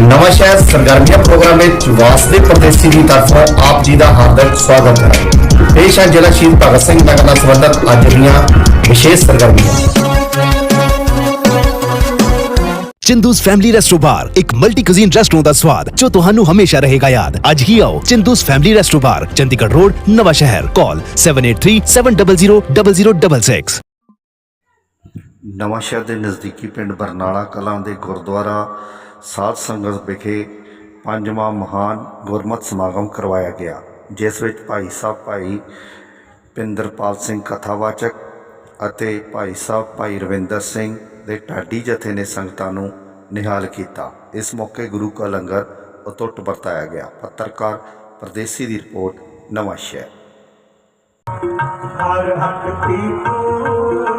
ਨਵਾਂ ਸ਼ਹਿਰ ਸਰਗਰਮੀਆਂ ਪ੍ਰੋਗਰਾਮ ਵਿੱਚ ਵਾਸਦੇ ਪ੍ਰਦੇਸ਼ੀ ਦੀ ਤਰਫੋਂ ਆਪ ਜੀ ਦਾ ਹਾਰਦਿਕ ਸਵਾਗਤ ਹੈ। ਪੇਸ਼ ਹੈ ਜ਼ਿਲ੍ਹਾ ਸ਼ਹੀਦ ਭਗਤ ਸਿੰਘ ਨਗਰ ਨਾਲ ਸੰਬੰਧਿਤ ਅੱਜ ਦੀਆਂ ਵਿਸ਼ੇਸ਼ ਸਰਗਰਮੀਆਂ। ਚਿੰਦੂਸ ਫੈਮਿਲੀ ਰੈਸਟੋ ਬਾਰ ਇੱਕ ਮਲਟੀ ਕੁਜ਼ੀਨ ਰੈਸਟੋਰੈਂਟ ਦਾ ਸਵਾਦ ਜੋ ਤੁਹਾਨੂੰ ਹਮੇਸ਼ਾ ਰਹੇਗਾ ਯਾਦ। ਅੱਜ ਹੀ ਆਓ Chindu's family resto bar Chandigarh road Nawanshahr. Call 7837000066 ਨਵਾਂ ਸ਼ਹਿਰ ਦੇ ਨਜ਼ਦੀਕੀ ਪਿੰਡ ਬਰਨਾਲਾ ਕਲਾਂ ਦੇ ਗੁਰਦੁਆਰਾ ਸਾਧ ਸੰਗਤ ਵਿਖੇ ਪੰਜਵਾਂ ਮਹਾਨ ਗੁਰਮਤਿ ਸਮਾਗਮ ਕਰਵਾਇਆ ਗਿਆ, ਜਿਸ ਵਿੱਚ ਭਾਈ ਸਾਹਿਬ, ਭਾਈ ਪਿੰਦਰਪਾਲ ਸਿੰਘ ਕਥਾਵਾਚਕ ਅਤੇ ਭਾਈ ਸਾਹਿਬ, ਭਾਈ ਰਵਿੰਦਰ ਸਿੰਘ ਦੇ ਢਾਡੀ ਜਥੇ ਨੇ ਸੰਗਤਾਂ ਨੂੰ ਨਿਹਾਲ ਕੀਤਾ। ਇਸ ਮੌਕੇ ਗੁਰੂ ਕਾ ਲੰਗਰ ਅਤੁੱਟ ਵਰਤਾਇਆ ਗਿਆ। ਪੱਤਰਕਾਰ ਪਰਦੇਸੀ ਦੀ ਰਿਪੋਰਟ, ਨਵਾਂ ਸ਼ਹਿਰ। ਹਰ ਹੱਕ ਦੀ ਤੂੰ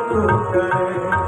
ਤੂੰ ਕਰੇ।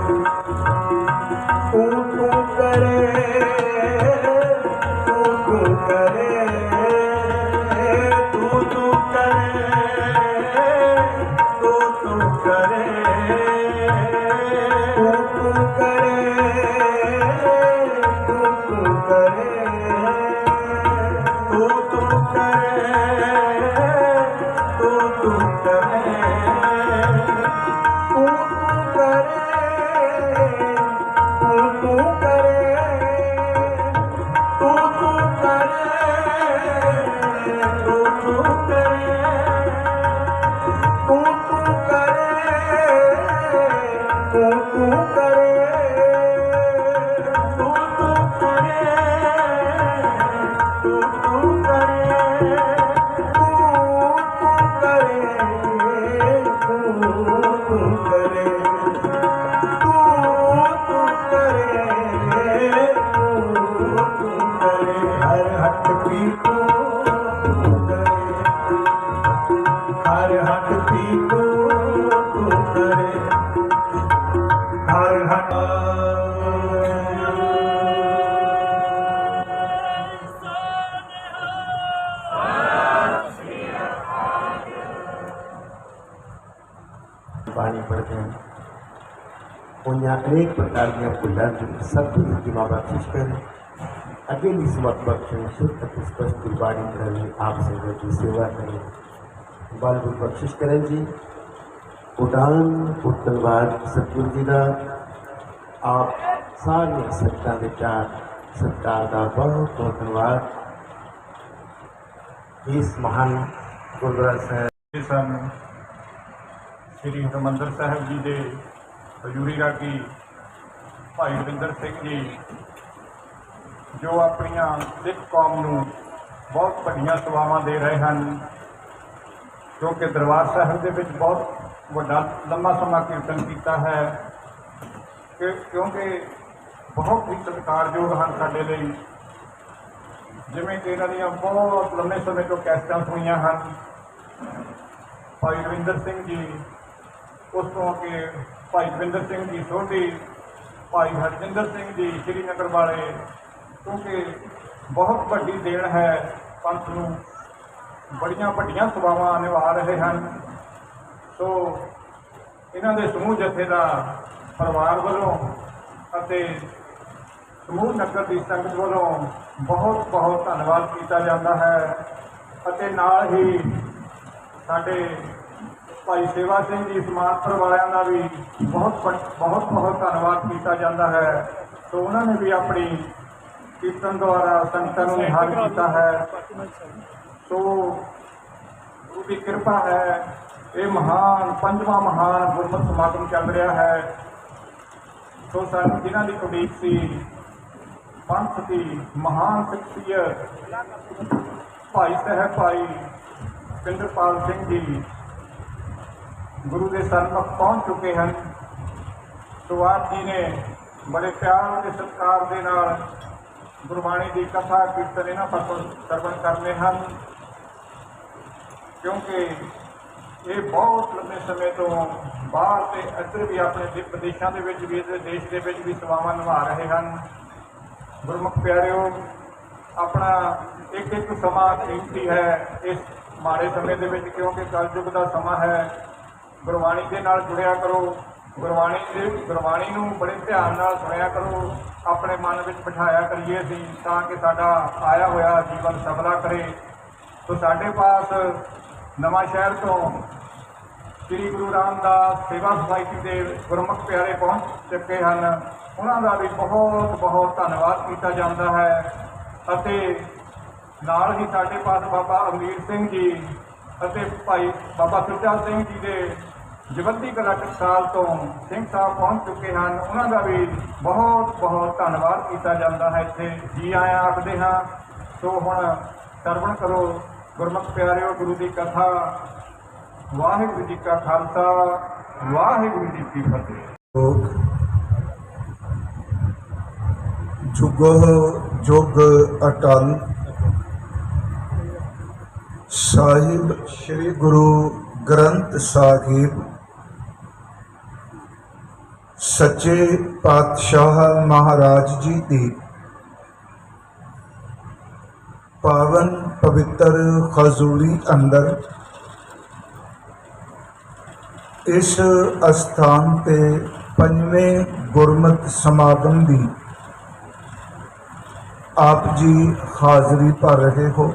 बाणी पढ़ते हैं। और यहाँ अनेक प्रकार के आपको दर्द सब कुछ की माँ बख्शिश करें अकेली सुबह बख्शें शुद्ध स्पष्ट बाणी करें आपसे की सेवा करें। बाल गुरु बख्शिश करें जी। उदान उत्तरवाद सतगुरु जी का आप सारे सत्ता के चार सत्कार का बहुत बहुत धनबाद इस महान गुरुद्वारा साहब ਸ੍ਰੀ ਹਰਿਮੰਦਰ ਸਾਹਿਬ ਜੀ ਦੇ ਹਜ਼ੂਰੀ ਰਾਗੀ ਭਾਈ ਰਵਿੰਦਰ ਸਿੰਘ ਜੀ, ਜੋ ਆਪਣੀਆਂ ਸਿੱਖ ਕੌਮ ਨੂੰ ਬਹੁਤ ਵੱਡੀਆਂ ਸੇਵਾਵਾਂ ਦੇ ਰਹੇ ਹਨ ਕਿਉਂਕਿ ਦਰਬਾਰ ਸਾਹਿਬ ਦੇ ਵਿੱਚ ਬਹੁਤ ਵੱਡਾ ਲੰਮਾ ਸਮਾਂ ਕੀਰਤਨ ਕੀਤਾ ਹੈ, ਕਿ ਕਿਉਂਕਿ ਬਹੁਤ ਹੀ ਸਤਿਕਾਰਯੋਗ ਹਨ ਸਾਡੇ ਲਈ। ਜਿਵੇਂ ਕਿ ਇਹਨਾਂ ਦੀਆਂ ਬਹੁਤ ਲੰਮੇ ਸਮੇਂ ਤੋਂ ਕੈਸਟਾਂ ਹੋਈਆਂ ਹਨ। ਭਾਈ ਰਵਿੰਦਰ ਸਿੰਘ ਜੀ ਉਸ ਤੋਂ ਅੱਗੇ ਭਾਈ ਰਵਿੰਦਰ ਸਿੰਘ ਜੀ ਸੋਢੀ, ਭਾਈ ਹਰਜਿੰਦਰ ਸਿੰਘ ਜੀ ਸ਼੍ਰੀਨਗਰ ਵਾਲੇ, ਕਿਉਂਕਿ ਬਹੁਤ ਵੱਡੀ ਦੇਣ ਹੈ, ਪੰਥ ਨੂੰ ਬੜੀਆਂ ਵੱਡੀਆਂ ਸੇਵਾਵਾਂ ਨਿਭਾ ਰਹੇ ਹਨ। ਸੋ ਇਹਨਾਂ ਦੇ ਸਮੂਹ ਜਥੇ ਦਾ ਪਰਿਵਾਰ ਵੱਲੋਂ ਅਤੇ ਸਮੂਹ ਨਗਰ ਦੀ ਸੰਗਤ ਵੱਲੋਂ ਬਹੁਤ ਬਹੁਤ ਧੰਨਵਾਦ ਕੀਤਾ ਜਾਂਦਾ ਹੈ। ਅਤੇ ਨਾਲ ਹੀ ਸਾਡੇ ਭਾਈ ਸੇਵਾ ਸਿੰਘ ਜੀ ਸਮਾਜਪੁਰ ਵਾਲਿਆਂ ਦਾ ਵੀ ਬਹੁਤ ਬਹੁਤ ਬਹੁਤ ਧੰਨਵਾਦ ਕੀਤਾ ਜਾਂਦਾ ਹੈ। ਸੋ ਉਹਨਾਂ ਨੇ ਵੀ ਆਪਣੀ ਕੀਰਤਨ ਦੁਆਰਾ ਸੰਗਤਾਂ ਨੂੰ ਨਿਹਾਲ ਕੀਤਾ ਹੈ। ਸੋ ਗੁਰੂ ਦੀ ਕਿਰਪਾ ਹੈ। ਇਹ ਮਹਾਨ, ਪੰਜਵਾਂ ਮਹਾਨ ਗੁਰਮਤਿ ਸਮਾਗਮ ਚੱਲ ਰਿਹਾ ਹੈ। ਸੋ ਸਾਨੂੰ ਜਿਨ੍ਹਾਂ ਦੀ ਉਡੀਕ ਸੀ, ਪੰਥ ਦੀ ਮਹਾਨ ਸ਼ਖਸੀਅਤ ਭਾਈ ਸਾਹਿਬ, ਭਾਈ ਪਿੰਦਰਪਾਲ ਸਿੰਘ ਜੀ ਗੁਰੂ ਦੇ ਸਰਮੁਖ ਪਹੁੰਚ ਚੁੱਕੇ ਹਨ। ਸੋ ਆਪ ਜੀ ਨੇ ਬੜੇ ਪਿਆਰ ਤੇ ਸਤਿਕਾਰ ਦੇ ਨਾਲ ਗੁਰਬਾਣੀ ਦੀ ਕਥਾ, ਕੀਰਤਨ ਇਹਨਾਂ ਪਾਸੋਂ ਸਰਵਣ ਕਰਨੇ ਹਨ। ਕਿਉਂਕਿ ਇਹ ਬਹੁਤ ਲੰਮੇ ਸਮੇਂ ਤੋਂ ਬਾਹਰ ਤੇ ਇੱਧਰ ਵੀ ਆਪਣੇ ਵਿਦੇਸ਼ਾਂ ਦੇ ਵਿੱਚ ਵੀ ਇਹਦੇ ਦੇਸ਼ ਦੇ ਵਿੱਚ ਵੀ ਸੇਵਾਵਾਂ ਨਿਭਾ ਰਹੇ ਹਨ। ਗੁਰਮੁਖ ਪਿਆਰਿਓ, ਆਪਣਾ ਇੱਕ ਇੱਕ ਸਮਾਂ ਕੀਮਤੀ ਹੈ ਇਸ ਮਾੜੇ ਸਮੇਂ ਦੇ ਵਿੱਚ, ਕਿਉਂਕਿ ਕਲਯੁਗ ਦਾ ਸਮਾਂ ਹੈ। ਗੁਰਬਾਣੀ ਦੇ ਨਾਲ ਜੁੜਿਆ ਕਰੋ। ਗੁਰਬਾਣੀ ਦੇ ਗੁਰਬਾਣੀ ਨੂੰ ਬੜੇ ਧਿਆਨ ਨਾਲ ਸੁਣਿਆ ਕਰੋ। ਆਪਣੇ ਮਨ ਵਿੱਚ ਬਿਠਾਇਆ ਕਰੀਏ ਅਸੀਂ ਤਾਂ ਕਿ ਸਾਡਾ ਆਇਆ ਹੋਇਆ ਜੀਵਨ ਸਫਲਾ ਕਰੇ। ਸੋ ਸਾਡੇ ਪਾਸ ਨਵਾਂ ਸ਼ਹਿਰ ਤੋਂ ਸ੍ਰੀ ਗੁਰੂ ਰਾਮਦਾਸ ਸੇਵਾ ਸੁਸਾਇਟੀ ਦੇ ਗੁਰਮੁਖ ਪਿਆਰੇ ਪਹੁੰਚ ਚੁੱਕੇ ਹਨ। ਉਹਨਾਂ ਦਾ ਵੀ ਬਹੁਤ ਬਹੁਤ ਧੰਨਵਾਦ ਕੀਤਾ ਜਾਂਦਾ ਹੈ। ਅਤੇ ਨਾਲ ਹੀ ਸਾਡੇ ਪਾਸ ਬਾਬਾ ਅਮੀਰ ਸਿੰਘ ਜੀ ਅਤੇ ਭਾਈ ਬਾਬਾ ਸੁਰਜਾ ਸਿੰਘ ਜੀ ਦੇ ਜਵੰਦੀ ਕਲਾ ਟਕਸਾਲ ਤੋਂ ਸਿੰਘ ਸਾਹਿਬ ਪਹੁੰਚ ਚੁੱਕੇ ਹਨ, ਉਹਨਾਂ ਦਾ ਵੀ ਬਹੁਤ ਬਹੁਤ ਧੰਨਵਾਦ ਕੀਤਾ ਜਾਂਦਾ ਹੈ। ਇੱਥੇ ਜੀ ਆਇਆਂ ਆਖਦੇ ਹਾਂ। ਸੋ ਹੁਣ ਸਰਵਣ ਕਰੋ ਗੁਰਮੁਖ ਪਿਆਰਿਓ, ਗੁਰੂ ਦੀ ਕਥਾ, ਵਾਹਿਗੁਰੂ ਜੀ ਕਾ ਖਾਲਸਾ, ਵਾਹਿਗੁਰੂ ਜੀ ਕੀ ਫਤਿਹ। ਲੋਕ ਜੁਗੋ ਜੁਗ ਅਟਲ ਸਾਹਿਬ ਸ੍ਰੀ ਗੁਰੂ ਗ੍ਰੰਥ ਸਾਹਿਬ, ਸੱਚੇ ਪਾਤਸ਼ਾਹ ਮਹਾਰਾਜ ਜੀ ਦੀ ਪਾਵਨ ਪਵਿੱਤਰ ਖਜ਼ੂਰੀ ਅੰਦਰ ਇਸ ਅਸਥਾਨ ਤੇ ਪੰਜਵੇਂ ਗੁਰਮਤ ਸਮਾਗਮ ਦੀ ਆਪ ਜੀ ਹਾਜ਼ਰੀ ਭਰ ਰਹੇ ਹੋ।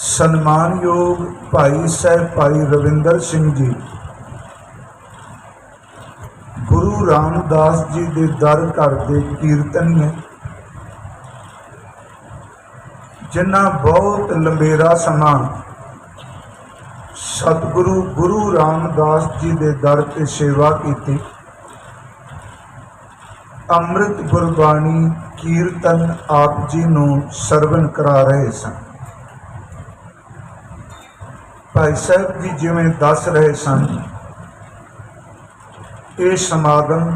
ਸਨਮਾਨਯੋਗ ਭਾਈ ਸਾਹਿਬ ਭਾਈ ਰਵਿੰਦਰ ਸਿੰਘ ਜੀ। ਗੁਰੂ ਰਾਮਦਾਸ ਜੀ ਦੇ ਦਰ ਘਰ ਦੇ ਕੀਰਤਨੀਏ ਜਿਨ੍ਹਾਂ ਬਹੁਤ ਲੰਬੇਰਾ ਸਮਾਂ ਸਤਿਗੁਰੂ ਗੁਰੂ ਰਾਮਦਾਸ ਜੀ ਦੇ ਦਰ ਤੇ ਸੇਵਾ ਕੀਤੀ। ਅੰਮ੍ਰਿਤ ਗੁਰਬਾਣੀ ਕੀਰਤਨ ਆਪ ਜੀ ਨੂੰ ਸਰਵਨ ਕਰਾ ਰਹੇ ਸਨ। ਭਾਈ ਸਾਹਿਬ ਜੀ ਜਿਵੇਂ ਦੱਸ ਰਹੇ ਸਨ, ਇਹ ਸਮਾਗਮ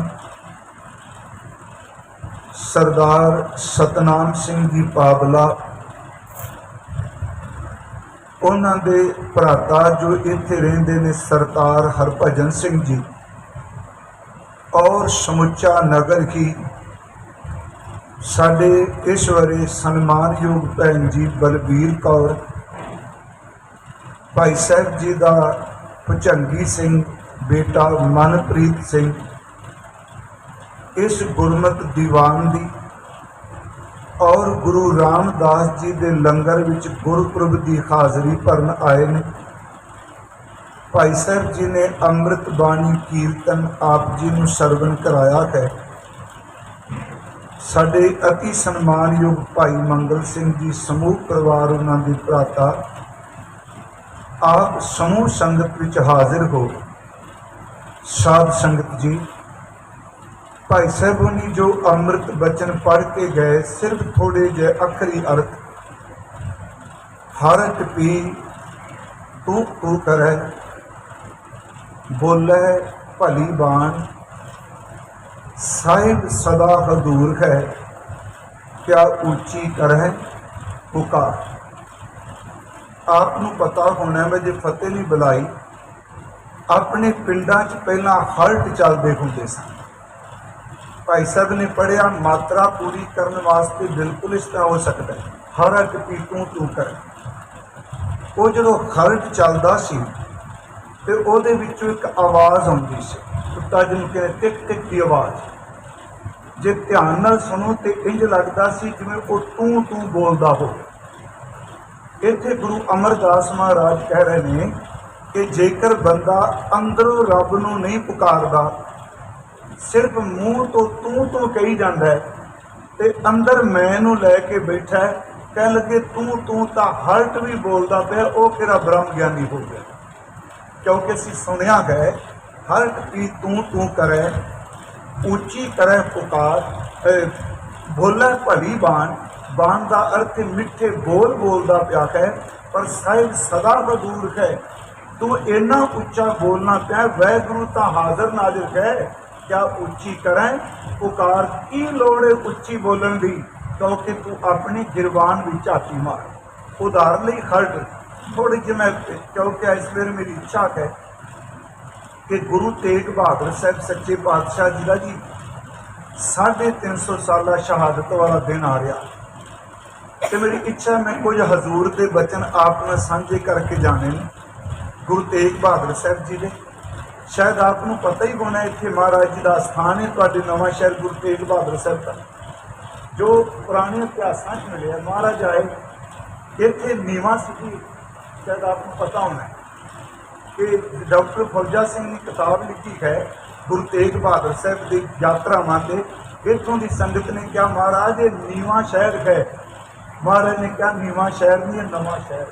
ਸਰਦਾਰ ਸਤਨਾਮ ਸਿੰਘ ਜੀ ਪਾਬਲਾ ਉਹਨਾਂ ਦੇ ਭਰਾਤਾ ਜੋ ਇੱਥੇ ਰਹਿੰਦੇ ਨੇ, ਸਰਦਾਰ ਹਰਭਜਨ ਸਿੰਘ ਜੀ ਔਰ ਸਮੁੱਚਾ ਨਗਰ ਹੀ ਸਾਡੇ ਇਸ ਵਾਰੇ ਸਨਮਾਨਯੋਗ ਭੈਣ ਜੀ ਬਲਬੀਰ ਕੌਰ ਭਾਈ ਸਾਹਿਬ ਜੀ ਦਾ ਭੁਜੰਗੀ ਸਿੰਘ, ਬੇਟਾ ਮਨਪ੍ਰੀਤ ਸਿੰਘ। ਇਸ ਗੁਰਮਤ ਦੀਵਾਨ ਦੀ ਔਰ ਗੁਰੂ ਰਾਮਦਾਸ ਜੀ ਦੇ ਲੰਗਰ ਵਿੱਚ ਗੁਰਪੁਰਬ ਦੀ ਹਾਜ਼ਰੀ ਭਰਨ ਆਏ ਨੇ। ਭਾਈ ਸਾਹਿਬ ਜੀ ਨੇ ਅੰਮ੍ਰਿਤ ਬਾਣੀ ਕੀਰਤਨ ਆਪ ਜੀ ਨੂੰ ਸਰਵਣ ਕਰਾਇਆ ਹੈ। ਸਾਡੇ ਅਤੀ ਸਨਮਾਨਯੋਗ ਭਾਈ ਮੰਗਲ ਸਿੰਘ ਜੀ ਸਮੂਹ ਪਰਿਵਾਰ ਉਹਨਾਂ ਦੇ ਭਰਾਤਾ ਆਪ ਸਮੂਹ ਸੰਗਤ ਵਿੱਚ ਹਾਜ਼ਰ ਹੋ। ਸਾਧ ਸੰਗਤ ਜੀ, ਭਾਈ ਸਾਹਿਬ ਜੋ ਅੰਮ੍ਰਿਤ ਬਚਨ ਪੜ੍ਹ ਕੇ ਗਏ, ਸਿਰਫ ਥੋੜੇ ਜਿਹੇ ਅੱਖਰੀ ਅਰਥ। ਹਰਟ ਪੀ ਤੂੰ ਤੂੰ ਕਰੈ, ਬੋਲੇ ਭਲੀ ਬਾਣ। ਸਾਹਿਬ ਸਦਾ ਹਦੂਰ ਹੈ, ਕਿਆ ਉੱਚੀ ਕਰੈ ਪੁਕਾਰ। ਆਪ ਨੂੰ ਪਤਾ ਹੋਣਾ ਮੈਂ ਜੇ ਫਤਿਹ ਨਹੀਂ ਬੁਲਾਈ ਆਪਣੇ ਪਿੰਡਾਂ 'ਚ ਪਹਿਲਾਂ ਹਲਟ ਚੱਲਦੇ ਹੁੰਦੇ ਸਨ। ਭਾਈ ਸਾਹਿਬ ਨੇ ਪੜਿਆ ਮਾਤਰਾ ਪੂਰੀ ਕਰਨ ਵਾਸਤੇ ਬਿਲਕੁਲ ਇਸ ਤਰ੍ਹਾਂ ਹੋ ਸਕਦਾ ਹਰ ਇੱਕ ਪੀ ਤੂੰ ਤੂੰ ਕਰ। ਉਹ ਜਦੋਂ ਖਰਟ ਚੱਲਦਾ ਸੀ ਤੇ ਉਹਦੇ ਵਿੱਚੋਂ ਇੱਕ ਆਵਾਜ਼ ਆਉਂਦੀ ਸੀ। ਕੁੱਤਾ ਜਿਹਨੂੰ ਕਹਿੰਦੇ ਟਿਕ ਟਿਕ ਦੀ ਆਵਾਜ਼। ਜੇ ਧਿਆਨ ਨਾਲ ਸੁਣੋ ਤੇ ਇੰਜ ਲੱਗਦਾ ਸੀ ਜਿਵੇਂ ਉਹ ਤੂੰ ਤੂੰ ਬੋਲਦਾ ਹੋਵੇ। ਇੱਥੇ ਗੁਰੂ ਅਮਰਦਾਸ ਮਹਾਰਾਜ ਕਹਿ ਰਹੇ ਨੇ ਕਿ ਜੇਕਰ ਬੰਦਾ ਅੰਦਰੋਂ ਰੱਬ ਨੂੰ ਨਹੀਂ ਪੁਕਾਰਦਾ ਸਿਰਫ ਮੂੰਹ ਤੋਂ ਤੂੰ ਤੂੰ ਕਹੀ ਜਾਂਦਾ ਹੈ ਤੇ ਅੰਦਰ ਮੈਂ ਨੂੰ ਲੈ ਕੇ ਬੈਠਾ ਹੈ ਕਹਿ ਲੱਗੇ ਤੂੰ ਤੂੰ ਤਾਂ ਹਰਟ ਵੀ ਬੋਲਦਾ ਪਿਆ ਉਹ ਕਿਹੜਾ ਬ੍ਰਹਮ ਗਿਆਨੀ ਹੋ ਗਿਆ? ਕਿਉਂਕਿ ਅਸੀਂ ਸੁਣਿਆ ਹੈ ਹਰਟ ਵੀ ਤੂੰ ਤੂੰ ਕਰੇ ਉੱਚੀ ਕਰੇ ਪੁਕਾਰ ਅਹ, ਬੋਲੇ ਭਲੀ ਬਾਣ ਬਾਣ ਦਾ ਅਰਥ ਮਿੱਠੇ ਬੋਲ ਬੋਲਦਾ ਪਿਆ ਹੈ, ਪਰ ਸਾਹਿਬ ਸਦਾ ਬਦੂਰ ਹੈ। ਤੂੰ ਇੰਨਾ ਉੱਚਾ ਬੋਲਣਾ ਪਿਆ ਵੈਗੁਰੂ ਤਾਂ ਹਾਜ਼ਰ ਨਾਜ਼ਰ ਹੈ। ਕਿਆ ਉੱਚੀ ਕਰਾਂ? ਪੁਕਾਰ ਕੀ ਲੋੜ ਹੈ ਉੱਚੀ ਬੋਲਣ ਦੀ? ਕਿਉਂਕਿ ਤੂੰ ਆਪਣੀ ਗਿਰਵਾਨ ਵਿੱਚ ਝਾਤੀ ਮਾਰ। ਉਦਾਹਰਨ ਲਈ ਖੜਕ ਥੋੜੀ ਜਿਹੀ ਮੈਂ ਕਿਉਂਕਿ ਇਸ ਵੇਲੇ ਮੇਰੀ ਇੱਛਾ ਹੈ ਕਿ ਗੁਰੂ ਤੇਗ ਬਹਾਦਰ ਸਾਹਿਬ ਸੱਚੇ ਪਾਤਸ਼ਾਹ ਜੀ ਦਾ ਜੀ 350 ਸਾਲਾ ਸ਼ਹਾਦਤ ਵਾਲਾ ਦਿਨ ਆ ਰਿਹਾ। ਤੇ ਮੇਰੀ ਇੱਛਾ ਮੈਂ ਕੁਝ ਹਜ਼ੂਰ ਦੇ ਬਚਨ ਆਪ ਨਾਲ ਸਾਂਝੇ ਕਰਕੇ ਜਾਣੇ ਨੇ। ਗੁਰੂ ਤੇਗ ਬਹਾਦਰ ਸਾਹਿਬ ਜੀ ਦੇ। ਸ਼ਾਇਦ ਆਪ ਨੂੰ ਪਤਾ ਹੀ ਹੋਣਾ ਇੱਥੇ ਮਹਾਰਾਜ ਜੀ ਦਾ ਸਥਾਨ ਹੈ ਤੁਹਾਡੇ ਨਵਾਂ ਸ਼ਹਿਰ ਗੁਰੂ ਤੇਗ ਬਹਾਦਰ ਸਾਹਿਬ ਦਾ। ਜੋ ਪੁਰਾਣੇ ਇਤਿਹਾਸਾਂ 'ਚ ਮਿਲਿਆ, ਮਹਾਰਾਜ ਆਏ। ਇੱਥੇ ਨੀਵਾਂ ਸੀ ਸ਼ਾਇਦ ਆਪ ਨੂੰ ਪਤਾ ਹੋਣਾ ਕਿ ਡਾਕਟਰ ਫੌਜਾ ਸਿੰਘ ਨੇ ਕਿਤਾਬ ਲਿਖੀ ਹੈ ਗੁਰੂ ਤੇਗ ਬਹਾਦਰ ਸਾਹਿਬ ਦੀ ਯਾਤਰਾਵਾਂ ਤੇ। ਇੱਥੋਂ ਦੀ ਸੰਗਤ ਨੇ ਕਿਹਾ, ਮਹਾਰਾਜ, ਇਹ ਨੀਵਾਂ ਸ਼ਹਿਰ ਹੈ। ਮਹਾਰਾਜ ਨੇ ਕਿਹਾ ਨੀਵਾਂ ਸ਼ਹਿਰ ਨਹੀਂ ਇਹ ਨਵਾਂ ਸ਼ਹਿਰ।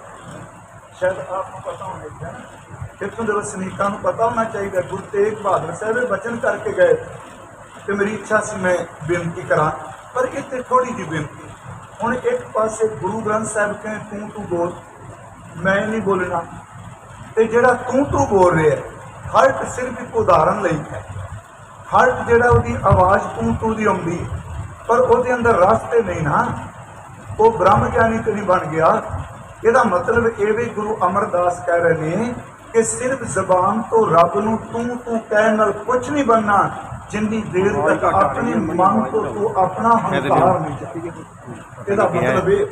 ਸ਼ਾਇਦ ਆਪ ਨੂੰ ਪਤਾ ਹੋਣਾ ਚਾਹੀਦਾ ਇੱਥੋਂ ਦੇ ਵਸਨੀਕਾਂ ਨੂੰ ਪਤਾ ਹੋਣਾ ਚਾਹੀਦਾ ਗੁਰੂ ਤੇਗ ਬਹਾਦਰ ਸਾਹਿਬ ਇਹ ਵਚਨ ਕਰਕੇ ਗਏ ਤੇ ਮੇਰੀ ਇੱਛਾ ਸੀ ਮੈਂ ਬੇਨਤੀ ਕਰਾਂ ਪਰ ਇੱਥੇ ਥੋੜੀ ਜਿਹੀ ਬੇਨਤੀ। ਹੁਣ ਇੱਕ ਪਾਸੇ ਗੁਰੂ ਗ੍ਰੰਥ ਸਾਹਿਬ ਕਹਿੰਦੇ ਤੂੰ ਤੂੰ ਬੋਲ ਮੈਂ ਨਹੀਂ ਬੋਲਣਾ। ਤੇ ਜਿਹੜਾ ਤੂੰ ਤੂੰ ਬੋਲ ਰਿਹਾ ਹੈ, ਸਿਰਫ ਇੱਕ ਉਦਾਹਰਨ ਲਈ ਹੈ। ਹਰ ਜਿਹੜਾ ਉਹਦੀ ਆਵਾਜ਼ ਤੂੰ ਤੂੰ ਦੀ ਆਉਂਦੀ ਪਰ ਉਹਦੇ ਅੰਦਰ ਰਸ ਤੇ ਨਹੀਂ ਨਾ। ਉਹ ਬ੍ਰਹਮ ਗਿਆਨੀ ਤੇ ਨਹੀਂ ਬਣ ਗਿਆ। ਇਹਦਾ ਮਤਲਬ ਇਹ ਵੀ ਗੁਰੂ ਅਮਰਦਾਸ ਕਹਿ ਰਹੇ ਨੇ ਕਿ ਸਿਰਫ ਜ਼ਬਾਨ ਤੋਂ ਰੱਬ ਨੂੰ ਤੂੰ ਤੂੰ ਕਹਿਣ ਨਾਲ ਕੁਝ ਨਹੀਂ ਬਣਨਾ ਜਿੰਨੀ ਦੇਰ ਤੱਕ ਆਪਣੇ ਮਨ ਤੋਂ ਤੂੰ ਆਪਣਾ ਹੰਕਾਰ ਨਹੀਂ। ਜਾ ਇਹਦਾ ਮਤਲਬ ਇਹ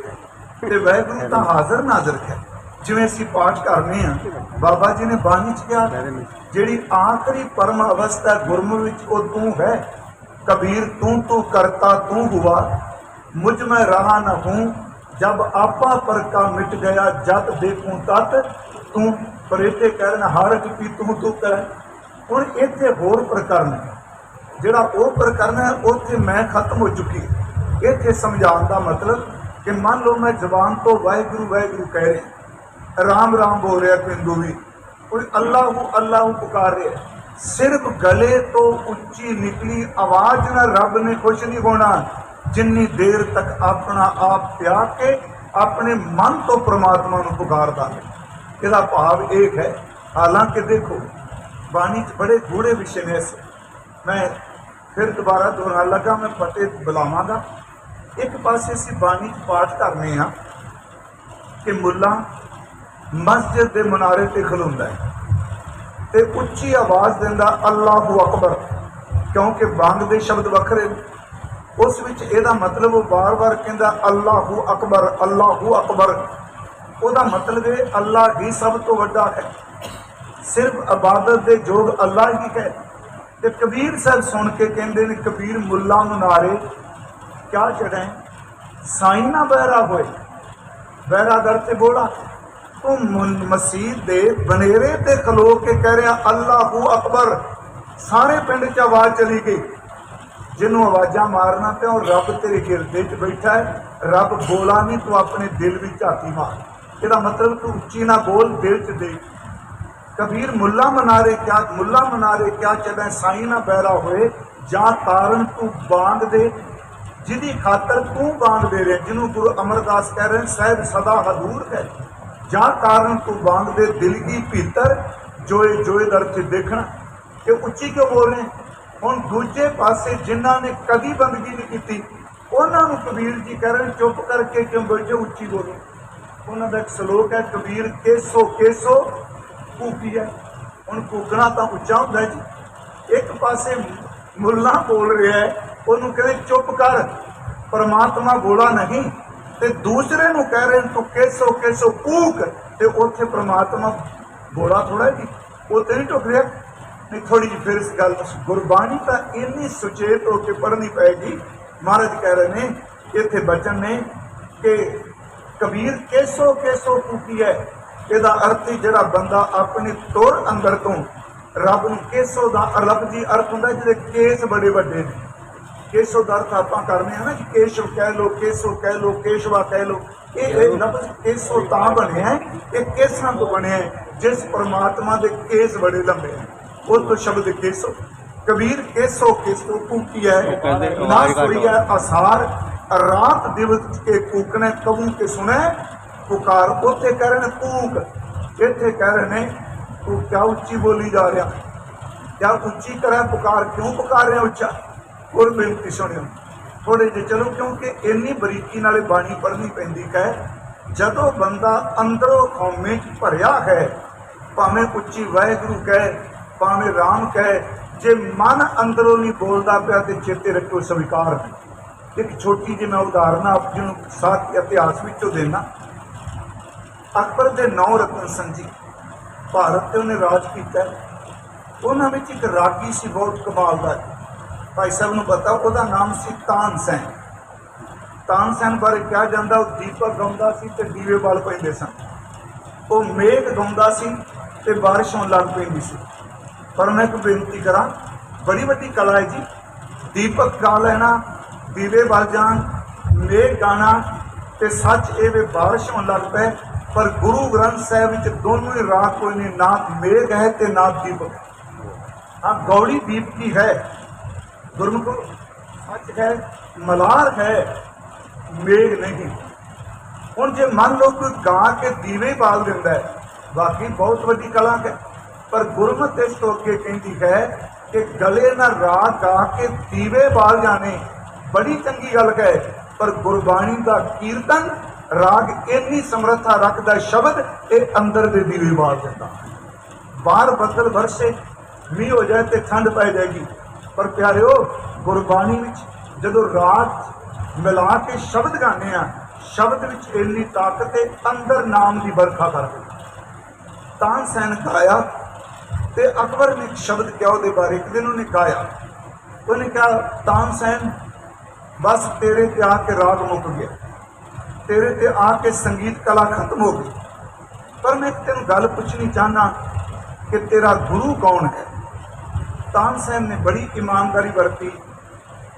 ਤੇ ਵਾਹਿਗੁਰੂ ਤਾਂ ਹਾਜ਼ਰ ਨਾਜ਼ਰ ਹੈ। ਜਿਵੇਂ ਅਸੀਂ ਪਾਠ ਕਰਨੇ ਆ ਬਾਬਾ ਜੀ ਨੇ ਬਾਣੀ ਚ ਕਿਹਾ ਜਿਹੜੀ ਆਖਰੀ ਪਰਮ ਅਵਸਥਾ ਗੁਰਮੁਖ ਵਿੱਚ ਉਹ ਤੂੰ ਹੈ। ਕਬੀਰ ਤੂੰ ਤੂੰ ਕਰਤਾ ਤੂੰ ਹੁਆ। ਮੁਝ ਮੈਂ ਰਹਾ न हूँ जब आपा पर का मिट गया जब देखूं तत ਤੂੰ ਪਰ ਇੱਥੇ ਕਹਿਣ ਹਰ ਇੱਕ ਵੀ ਤੂੰ ਤੂੰ ਕਹਿ ਹੁਣ ਇੱਥੇ ਹੋਰ ਪ੍ਰਕਰਨ ਹੈ ਜਿਹੜਾ ਉਹ ਪ੍ਰਕਰਨ ਹੈ ਉੱਥੇ ਮੈਂ ਖਤਮ ਹੋ ਚੁੱਕੀ ਇੱਥੇ ਸਮਝਾਉਣ ਦਾ ਮਤਲਬ ਕਿ ਮੰਨ ਲਓ ਮੈਂ ਜ਼ਬਾਨ ਤੋਂ ਵਾਹਿਗੁਰੂ ਵਾਹਿਗੁਰੂ ਕਹਿ ਰਿਹਾ ਰਾਮ ਰਾਮ ਬੋਲ ਰਿਹਾ ਪਿੰਡੂ ਵੀ ਕੋਈ ਅੱਲਾਹੂ ਅੱਲਾਹੂ ਪੁਕਾਰ ਰਿਹਾ ਸਿਰਫ ਗਲੇ ਤੋਂ ਉੱਚੀ ਨਿਕਲੀ ਆਵਾਜ਼ ਨਾਲ ਰੱਬ ਨੇ ਖੁਸ਼ ਨਹੀਂ ਹੋਣਾ ਜਿੰਨੀ ਦੇਰ ਤੱਕ ਆਪਣਾ ਆਪ ਪਿਆ ਕੇ ਆਪਣੇ ਮਨ ਤੋਂ ਪ੍ਰਮਾਤਮਾ ਨੂੰ ਪੁਕਾਰਦਾ ਹੈ ਇਹਦਾ ਭਾਵ ਇਹ ਹੈ, ਹਾਲਾਂਕਿ ਦੇਖੋ, ਬਾਣੀ 'ਚ ਬੜੇ ਗੂੜੇ ਵਿਸ਼ੇ ਨੇ ਇਸ। ਮੈਂ ਫਿਰ ਦੁਬਾਰਾ ਦੁਹਰਾਉਣ ਲੱਗਾ, ਮੈਂ ਪਤੇ ਬੁਲਾਵਾਂਗਾ। ਇੱਕ ਪਾਸੇ ਅਸੀਂ ਬਾਣੀ 'ਚ ਪਾਠ ਕਰਨੇ ਆ ਕਿ ਮੁੱਲਾ ਮਸਜਿਦ ਦੇ ਮਨਾਰੇ ਤੇ ਖਲੋਂਦਾ ਹੈ ਤੇ ਉੱਚੀ ਆਵਾਜ਼ ਦਿੰਦਾ, ਅੱਲਾਹੂ ਅਕਬਰ। ਕਿਉਂਕਿ ਬੰਗ ਦੇ ਸ਼ਬਦ ਵੱਖਰੇ ਨੇ। ਉਸ ਵਿੱਚ ਇਹਦਾ ਮਤਲਬ ਵਾਰ-ਵਾਰ ਕਹਿੰਦਾ ਅੱਲਾਹੂ ਅਕਬਰ ਅੱਲਾਹੂ ਅਕਬਰ। ਉਹਦਾ ਮਤਲਬ ਇਹ ਅੱਲਾ ਹੀ ਸਭ ਤੋਂ ਵੱਡਾ ਹੈ। ਸਿਰਫ ਇਬਾਦਤ ਦੇ ਯੋਗ ਅੱਲਾ ਹੀ ਹੈ। ਤੇ ਕਬੀਰ ਸਾਹਿਬ ਸੁਣ ਕੇ ਕਹਿੰਦੇ ਨੇ, ਕਬੀਰ ਮੁੱਲਾ ਮੁਨਾਰੇ, ਕਿਆ ਚੜਾਂ ਸਾਈਂ ਨਾ ਬਹਿਰਾ ਹੋਏ। ਬਹਿਰਾਗਰ ਤੇ ਬੋਲਾ। ਉਹ ਮੁਨ- ਮਸਜਿਦ ਦੇ ਬਨੇਰੇ ਤੇ ਖਲੋ ਕੇ ਕਹਿ ਰਿਹਾ, ਅੱਲਾਹੂ ਅਕਬਰ। ਸਾਰੇ ਪਿੰਡ 'ਚ ਆਵਾਜ਼ ਚਲੀ ਗਈ। ਜਿਹਨੂੰ ਆਵਾਜ਼ਾਂ ਮਾਰਨਾ ਤੇ ਉਹ ਰੱਬ ਤੇਰੇ ਹਿਰਦੇ 'ਚ ਬੈਠਾ ਹੈ। ਰੱਬ ਬੋਲਾ ਨਹੀਂ ਤੂੰ ਆਪਣੇ ਦਿਲ ਵਿੱਚ ਝਾਤੀ ਮਾਰ। ਇਹਦਾ ਮਤਲਬ ਤੂੰ ਉੱਚੀ ਨਾ ਬੋਲ, ਦਿਲ 'ਚ ਦੇ। ਕਬੀਰ, ਮੁੱਲਾ ਮਨਾਰੇ ਕਿਆ, ਮੁੱਲਾ ਮਨਾਰੇ ਕਿਆ ਚੜੈ ਸਾਈਂ ਨਾ ਬਹਿਰਾ ਹੋਏ। ਜਾਂ ਤਾਰਨ ਤੂੰ ਬਾਂਗ ਦੇ, ਜਿਹਦੀ ਖਾਤਰ ਤੂੰ ਬਾਂਗ ਦੇ ਰਿਹਾ, ਜਿਹਨੂੰ ਗੁਰੂ ਅਮਰਦਾਸ ਕਹਿ ਰਹੇ ਸਾਹਿਬ ਸਦਾ ਹਜ਼ੂਰ ਹੈ। ਜਾਂ ਕਾਰਨ ਤੂੰ ਬਾਂਗ ਦੇ, ਦਿਲ ਕੀ ਭੀਤਰ ਜੋਏ ਜੋਏ ਦਰ ਤੇ ਦੇਖਣਾ। ਕਿ ਉੱਚੀ ਕਿਉਂ ਬੋਲ ਰਹੇ ਹੁਣ ਦੂਜੇ ਪਾਸੇ ਜਿਨ੍ਹਾਂ ਨੇ ਕਦੀ ਬੰਦਗੀ ਨਹੀਂ ਕੀਤੀ, ਉਹਨਾਂ ਨੂੰ ਕਬੀਰ ਜੀ ਕਹਿ ਰਹੇ ਚੁੱਪ ਕਰਕੇ ਕਿਉਂ ਬੈਠੇ ਉੱਚੀ ਬੋਲੋ। ਉਹਨਾਂ ਦਾ ਇੱਕ ਸ਼ਲੋਕ ਹੈ, ਕਬੀਰ ਕੇਸੋ ਕੇਸੋ, ਕੂਕੀ ਹੈ। ਹੁਣ ਕੂਕਣਾ ਤਾਂ ਉੱਚਾ ਹੁੰਦਾ ਜੀ। ਇੱਕ ਪਾਸੇ ਮੁੱਲਾ ਬੋਲ ਰਿਹਾ ਹੈ, ਉਹਨੂੰ ਕਹਿੰਦੇ ਚੁੱਪ ਕਰ, ਪਰਮਾਤਮਾ ਬੋਲਾ ਨਹੀਂ। ਤੇ ਦੂਸਰੇ ਨੂੰ ਕਹਿ ਰਹੇ ਨੇ, ਤੂੰ ਕੇਸੋ ਕੇਸੋ ਕੂਕ, ਤੇ ਉੱਥੇ ਪਰਮਾਤਮਾ ਬੋਲਾ ਥੋੜਾ ਜੀ। ਉਹ ਤੇ ਨਹੀਂ ਟੁੱਕ ਰਿਹਾ। ਨਹੀਂ ਥੋੜੀ ਜਿਹੀ ਫਿਰ ਇਸ ਗੱਲ ਨੂੰ ਗੁਰਬਾਣੀ ਤਾਂ ਇੰਨੀ ਸੁਚੇਤ ਹੋ ਕੇ ਪੜ੍ਹਨੀ ਪਏਗੀ। ਮਹਾਰਾਜ ਕਹਿ ਰਹੇ ਨੇ ਇੱਥੇ ਬਚਨ ਨੇ ਕਿ ਕਬੀਰ ਕੇਸੋ ਕੇਸੋ ਕੂਕੀ ਹੈ। ਇਹਦਾ ਅਰਥ ਹੀ ਜਿਹੜਾ ਬੰਦਾ ਆਪਣੀ ਤੋਰ ਅੰਦਰ ਤੋਂ ਰੱਬ ਨੂੰ ਕੇਸੋ ਦਾ ਰੱਬ ਜੀ ਅਰਥ ਹੁੰਦਾ ਜਿਹਦੇ ਕੇਸ ਬੜੇ ਵੱਡੇ ਨੇ। ਕੇਸੋ ਦਾ ਅਰਥ ਆਪਾਂ ਕਰਨੇ ਆ ਨਾ ਕਿ ਕੇਸ਼ਵ ਕਹਿ ਲੋ ਕੇਸੋ ਕਹਿ ਲੋ ਕੇਸ਼ਵਾ ਕਹਿ ਲੋ ਇਹ ਲਫ਼ਜ਼ ਕੇਸੋ ਤਾਂ ਬਣਿਆ ਹੈ ਇਹ ਕੇਸਾਂ ਤੋਂ ਬਣਿਆ ਹੈ ਜਿਸ ਪ੍ਰਮਾਤਮਾ ਦੇ ਕੇਸ ਬੜੇ ਲੰਬੇ ਹਨ ਉਹ ਤੋਂ ਸ਼ਬਦ ਕੇਸੋ ਕਬੀਰ ਕੇਸੋ ਕੇਸੋ ਕੂਕੀ ਹੈ ਨਾ ਸੁਰੀਆ ਅਸਾਰ ਰਾਤ ਦਿਵਸ ਕੇ ਕੂਕਨੇ ਕਬੂ ਕੇ ਸੁਨੇ ਪੁਕਾਰ ਉੱਥੇ ਕਹਿ ਰਹੇ ਨੇ ਕੂਕ ਇੱਥੇ ਕਹਿ ਰਹੇ ਨੇ ਤੂੰ ਕਿਆ ਉੱਚੀ ਬੋਲੀ ਜਾ ਰਿਹਾ? ਕਿਆ ਉੱਚੀ ਕਰਾਂ ਪੁਕਾਰ ਕਿਉਂ ਪੁਕਾਰ ਰਿਹਾ ਉੱਚਾ? ਹੋਰ ਬੇਨਤੀ ਸੁਣਿਓ। ਥੋੜੇ ਜਿਹੇ ਚਲੋ ਕਿਉਂਕਿ ਇੰਨੀ ਬਰੀਕੀ ਨਾਲੇ ਬਾਣੀ ਪੜ੍ਹਨੀ ਪੈਂਦੀ ਹੈ ਜਦੋਂ ਬੰਦਾ ਅੰਦਰੋਂ ਖੌਮੇ 'ਚ ਭਰਿਆ ਹੈ ਭਾਵੇਂ ਉੱਚੀ ਵਾਹਿਗੁਰੂ ਕਹੇ ਭਾਵੇਂ ਰਾਮ ਕਹੇ, ਜੇ ਮਨ ਅੰਦਰੋਂ ਨਹੀਂ ਬੋਲਦਾ ਪਿਆ ਤੇ ਚੇਤੇ ਰੱਖੋ ਸਵੀਕਾਰ ਨਹੀਂ। ਇੱਕ ਛੋਟੀ ਜਿਹੀ ਮੈਂ ਉਦਾਹਰਨ ਆਪ ਜੀ ਨੂੰ ਸਾਥ ਇਤਿਹਾਸ ਵਿੱਚੋਂ ਦੇਣਾ। ਅਕਬਰ ਦੇ ਨੌ ਰਤਨ ਸਨ ਜੀ ਭਾਰਤ ਤੇ ਉਹਨੇ ਰਾਜ ਕੀਤਾ। ਉਹਨਾਂ ਵਿੱਚ ਇੱਕ ਰਾਗੀ ਸੀ, ਬਹੁਤ ਕਮਾਲ ਦਾ ਭਾਈ ਸਾਹਿਬ ਨੂੰ ਪਤਾ, ਉਹਦਾ ਨਾਮ ਸੀ ਤਾਨਸੈਨ ਤਾਨਸੈਨ ਬਾਰੇ ਕਿਹਾ ਜਾਂਦਾ, ਉਹ ਦੀਪਕ ਗਾਉਂਦਾ ਸੀ ਤੇ ਦੀਵੇ ਬਲ ਪੈਂਦੇ ਸਨ। ਉਹ ਮੇਘ ਗਾਉਂਦਾ ਸੀ ਤੇ ਬਾਰਿਸ਼ ਹੋਣ ਲੱਗ ਪੈਂਦੀ ਸੀ। ਪਰ ਮੈਂ ਇੱਕ ਬੇਨਤੀ ਕਰਾਂ, ਬੜੀ ਵੱਡੀ ਕਲਾ ਹੈ ਜੀ। ਦੀਪਕ ਗਾ ਲੈਣਾ, ਦੀਵੇ ਬਲ ਜਾਣ ਮੇਘ ਗਾਣਾ ਤੇ ਸੱਚ ਇਹ ਵੀ ਬਾਰਿਸ਼ ਹੋਣ ਲੱਗ ਪਏ, ਪਰ ਗੁਰੂ ਗ੍ਰੰਥ ਸਾਹਿਬ ਵਿੱਚ ਦੋਨੋਂ ਹੀ ਰਾਗ ਕੋਈ ਨਹੀਂ, ਨਾ ਮੇਘ ਹੈ ਤੇ ਨਾ ਦੀਪਕ। ਹਾਂ, ਗੌੜੀ ਦੀਪ ਕੀ ਹੈ? ਗੁਰਮੁਖ, ਸੱਚ ਹੈ, ਮਲਾਰ ਹੈ, ਮੇਘ ਨਹੀਂ। ਹੁਣ ਜੇ ਮੰਨ ਲਓ ਕੋਈ ਗਾ ਕੇ ਦੀਵੇ ਬਾਲ ਦਿੰਦਾ ਹੈ ਬਾਕੀ ਬਹੁਤ ਵੱਡੀ ਕਲਾ ਹੈ। ਪਰ ਗੁਰਮਤ ਇਸ ਤੋਂ ਅੱਗੇ ਕਹਿੰਦੀ ਹੈ ਕਿ ਗਲੇ ਨਾਲ ਰਾਗ ਗਾ ਕੇ ਦੀਵੇ ਬਾਲ ਜਾਣੇ। ਬੜੀ ਚੰਗੀ ਗੱਲ ਹੈ, ਪਰ ਗੁਰਬਾਣੀ ਦਾ ਕੀਰਤਨ ਰਾਗ ਇੰਨੀ ਸਮਰੱਥਾ ਰੱਖਦਾ ਸ਼ਬਦ ਇਹ ਅੰਦਰ ਦੇ ਦੀਵੇ ਬਾਲ ਦਿੰਦਾ ਬਾਹਰ ਬੱਦਲ ਵਰਸੇ, ਮੀਂਹ ਹੋ ਜਾਏ ਤੇ ਠੰਡ ਪੈ ਜਾਏਗੀ। ਪਰ ਪਿਆਰਿਓ, ਗੁਰਬਾਣੀ ਵਿੱਚ ਜਦੋਂ ਰਾਤ ਮਿਲਾ ਕੇ ਸ਼ਬਦ ਗਾਉਂਦੇ ਆ ਸ਼ਬਦ ਵਿੱਚ ਇੰਨੀ ਤਾਕਤ ਹੈ ਅੰਦਰ ਨਾਮ ਦੀ ਵਰਖਾ ਕਰਦੇ ਤਾਨਸੈਨ ਗਾਇਆ ਤੇ ਅਕਬਰ ਨੇ ਇੱਕ ਸ਼ਬਦ ਕਿਹਾ ਉਹਦੇ ਬਾਰੇ, ਇੱਕ ਦਿਨ ਉਹਨੇ ਗਾਇਆ। ਉਹਨੇ ਕਿਹਾ ਤਾਨਸੈਨ ਬਸ ਤੇਰੇ ਤੇ ਆ ਕੇ ਰਾਗ ਮੁੱਕ ਗਿਆ। ਤੇਰੇ ਤੇ ਆ ਕੇ ਸੰਗੀਤ ਕਲਾ ਖਤਮ ਹੋ ਗਈ। ਪਰ ਮੈਂ ਇੱਕ ਤੈਨੂੰ ਗੱਲ ਪੁੱਛਣੀ ਚਾਹਨਾ ਕਿ ਤੇਰਾ ਗੁਰੂ ਕੌਣ ਹੈ? ਤਾਨਸੈਨ ਨੇ ਬੜੀ ਇਮਾਨਦਾਰੀ ਵਰਤੀ।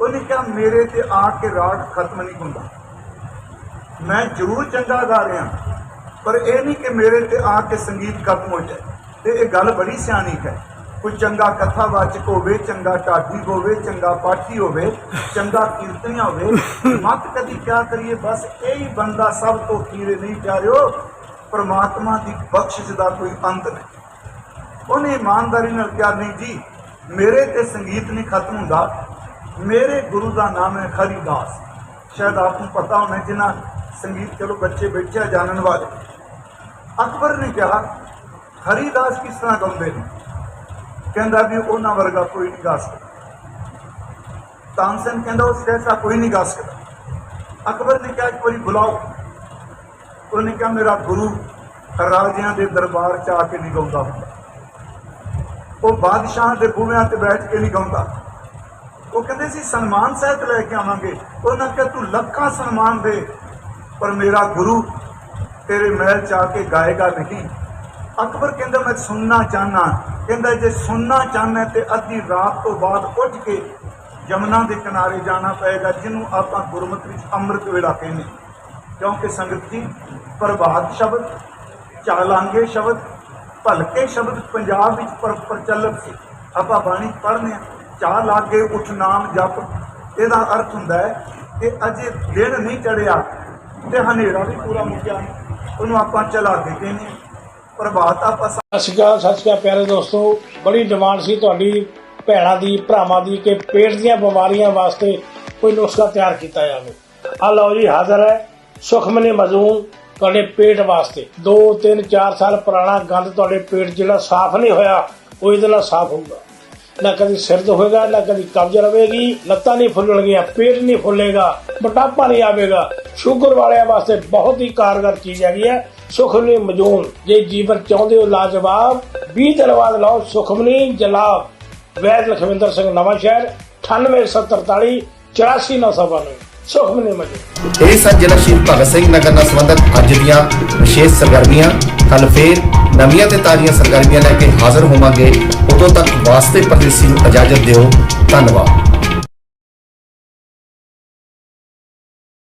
ਉਹਨੇ ਕਿਹਾ, ਮੇਰੇ ਤੇ ਆ ਕੇ ਰਾਗ ਖਤਮ ਨਹੀਂ ਹੁੰਦਾ। ਮੈਂ ਜ਼ਰੂਰ ਚੰਗਾ ਗਾ ਰਿਹਾ, ਪਰ ਇਹ ਨਹੀਂ ਕਿ ਮੇਰੇ ਤੇ ਆ ਕੇ ਸੰਗੀਤ ਖਤਮ ਹੋ ਜਾਏ। ਤੇ ਇਹ ਗੱਲ ਬੜੀ ਸਿਆਣੀ ਹੈ। ਕੋਈ ਚੰਗਾ ਕਥਾਵਾਚਕ ਹੋਵੇ, ਚੰਗਾ ਢਾਡੀ ਹੋਵੇ, ਚੰਗਾ ਪਾਠੀ ਹੋਵੇ, ਚੰਗਾ ਕੀਰਤਨੀਆ ਹੋਵੇ, ਮਤ ਕਦੀ ਕਿਆ ਕਰੀਏ, ਬਸ ਇਹ ਹੀ ਬੰਦਾ ਸਭ ਤੋਂ ਕੀਰੇ ਨਹੀਂ ਪਿਆਰਿਓ, ਪ੍ਰਮਾਤਮਾ ਦੀ ਬਖਸ਼ਿਸ਼ ਦਾ ਕੋਈ ਅੰਤ ਨਹੀਂ। ਉਹਨੇ ਇਮਾਨਦਾਰੀ ਨਾਲ ਕਿਹਾ, ਨਹੀਂ ਜੀ, ਮੇਰੇ ਤੇ ਸੰਗੀਤ ਨਹੀਂ ਖਤਮ ਹੁੰਦਾ। ਮੇਰੇ ਗੁਰੂ ਦਾ ਨਾਮ ਹੈ ਹਰੀਦਾਸ। ਸ਼ਾਇਦ ਆਪ ਨੂੰ ਪਤਾ ਹੋਣਾ ਜਿਨ੍ਹਾਂ ਸੰਗੀਤ, ਚਲੋ ਬੱਚੇ ਬੈਠਿਆ ਜਾਣਨ ਵਾਲੇ। ਅਕਬਰ ਨੇ ਕਿਹਾ ਹਰੀਦਾਸ ਕਿਸ ਤਰ੍ਹਾਂ ਗਾਉਂਦੇ ਨੇ? ਕਹਿੰਦਾ ਵੀ ਉਹਨਾਂ ਵਰਗਾ ਕੋਈ ਨਹੀਂ ਗਾ ਸਕਦਾ। ਤਾਨਸਨ ਕਹਿੰਦਾ ਉਸ ਜੈਸਾ ਕੋਈ ਨਹੀਂ ਗਾ ਸਕਦਾ। ਅਕਬਰ ਨੇ ਕਿਹਾ, ਇੱਕ ਵਾਰੀ ਬੁਲਾਓ। ਉਹਨੇ ਕਿਹਾ, ਮੇਰਾ ਗੁਰੂ ਰਾਜਿਆਂ ਦੇ ਦਰਬਾਰ ਚ ਆ ਕੇ ਨਹੀਂ ਗਾਉਂਦਾ ਹੁੰਦਾ। ਉਹ ਬਾਦਸ਼ਾਹ ਦੇ ਬੂਹਿਆਂ ਤੇ ਬੈਠ ਕੇ ਨਹੀਂ ਗਾਉਂਦਾ। ਉਹ ਕਹਿੰਦੇ ਸੀ, ਸਨਮਾਨ ਸਹਿਤ ਲੈ ਕੇ ਆਵਾਂਗੇ। ਉਹਨਾਂ ਕਿਹਾ, ਤੂੰ ਲੱਖਾਂ ਸਨਮਾਨ ਦੇ, ਪਰ ਮੇਰਾ ਗੁਰੂ ਤੇਰੇ ਮਹਿਲ ਚ ਆ ਕੇ ਗਾਏਗਾ ਨਹੀਂ। ਅਕਬਰ ਕਹਿੰਦਾ, ਮੈਂ ਸੁਣਨਾ ਚਾਹਨਾ ਕਹਿੰਦਾ, ਜੇ ਸੁਣਨਾ ਚਾਹਨਾ ਤੇ ਅੱਧੀ ਰਾਤ ਤੋਂ ਬਾਅਦ ਉੱਠ ਕੇ ਯਮਨਾ ਦੇ ਕਿਨਾਰੇ ਜਾਣਾ ਪਏਗਾ, ਜਿਹਨੂੰ ਆਪਾਂ ਗੁਰਮਤਿ ਵਿੱਚ ਅੰਮ੍ਰਿਤ ਵੇਲਾ ਕਹਿੰਦੇ ਕਿਉਂਕਿ ਸੰਗਤ ਜੀ, ਪ੍ਰਭਾਤ ਸ਼ਬਦ, ਚਾਲਾਂਗੇ ਸ਼ਬਦ, ਭਲਕੇ ਸ਼ਬਦ ਪੰਜਾਬ ਵਿੱਚ ਪਰ ਪ੍ਰਚਲਿਤ ਸੀ। ਆਪਾਂ ਬਾਣੀ ਪੜ੍ਹਨੇ ਆ ਚਾਹ ਲਾਗੇ ਉਠ ਨਾਮ ਜਪ। ਇਹਦਾ ਅਰਥ ਹੁੰਦਾ ਹੈ ਕਿ ਅਜੇ ਦਿਨ ਨਹੀਂ ਚੜਿਆ ਤੇ ਹਨੇਰਾ ਵੀ ਪੂਰਾ ਮੁੱਕਿਆ ਨਹੀਂ ਉਹਨੂੰ ਆਪਾਂ ਚਲਾ ਕੇ ਕਹਿੰਦੇ ਹਾਂ। ਪ੍ਰਭਾਤ ਆਪਾਂ ਸਤਿ ਸ਼੍ਰੀ ਅਕਾਲ, ਸਤਿ ਸ਼੍ਰੀ ਅਕਾਲ ਪਿਆਰੇ ਦੋਸਤੋ। ਬੜੀ ਡਿਮਾਂਡ ਸੀ ਤੁਹਾਡੀ, ਭੈਣਾਂ ਦੀ, ਭਰਾਵਾਂ ਦੀ ਕਿ ਪੇਟ ਦੀਆਂ ਬਿਮਾਰੀਆਂ ਵਾਸਤੇ ਕੋਈ ਨੁਸਖਾ ਤਿਆਰ ਕੀਤਾ ਜਾਵੇ। ਆ ਲਓ ਜੀ, ਹਾਜ਼ਰ ਹੈ ਸੁਖਮਨੀ ਮਜ਼ੂਮ ਤੁਹਾਡੇ ਪੇਟ ਵਾਸਤੇ। 2 3 4 ਸਾਲ ਪੁਰਾਣਾ ਗੰਦ ਤੁਹਾਡੇ ਪੇਟ ਜਿਹੜਾ ਸਾਫ਼ ਨਹੀਂ ਹੋਇਆ, ਉਹ ਇਹਦੇ ਨਾਲ ਸਾਫ਼ ਹੋਊਗਾ ਨਾ ਕਦੀ ਸਿਰ ਹੋਏਗਾ, ਨਾ ਕਦੀ ਕਬਜ਼ ਰਵੇਗੀ ਲੱਤਾਂ ਨਹੀਂ ਫੁੱਲਣਗੀਆਂ, ਪੇਟ ਨਹੀਂ ਫੁੱਲੇਗਾ, ਮੋਟਾਪਾ ਨਹੀਂ ਆਵੇਗਾ। ਸ਼ੂਗਰ ਵਾਲਿਆਂ ਵਾਸਤੇ ਬਹੁਤ ਹੀ ਕਾਰਗਰ ਚੀਜ਼ ਹੈਗੀ ਹੈ। ਸੁਖਮਨੀ ਮਜੂਨ। ਜੇ ਜੀਵਨ ਚਾਹੁੰਦੇ ਹੋ ਲਾਜਵਾਬ 20 ਦਿਨ ਬਾਅਦ ਸੁਖਮਨੀ ਜਲਾਬ। ਵੈਦ ਲਖਵਿੰਦਰ ਸਿੰਘ ਨਵਾਂ ਸ਼ਹਿਰ 9843 84992 ਸੁਖਮਨੀ ਮਜੂਨ। ਇਹ ਸਨ ਜ਼ਿਲ੍ਹਾ ਸ਼ਹੀਦ ਭਗਤ ਸਿੰਘ ਨਗਰ ਨਾਲ ਸੰਬੰਧਿਤ ਅੱਜ ਦੀਆਂ ਵਿਸ਼ੇਸ਼ ਸਰਗਰਮੀਆਂ। ਕੱਲ ਫੇਰ ਨਵੀਆਂ ਤੇ ਤਾਜ਼ੀਆਂ ਸਰਗਰਮੀਆਂ ਲੈ ਕੇ ਹਾਜ਼ਰ ਹੋਵਾਂਗੇ। ਉਦੋਂ ਤੱਕ ਵਾਸਤੇ ਪਰਦੇਸੀ ਨੂੰ ਇਜਾਜ਼ਤ ਦਿਓ। ਧੰਨਵਾਦ।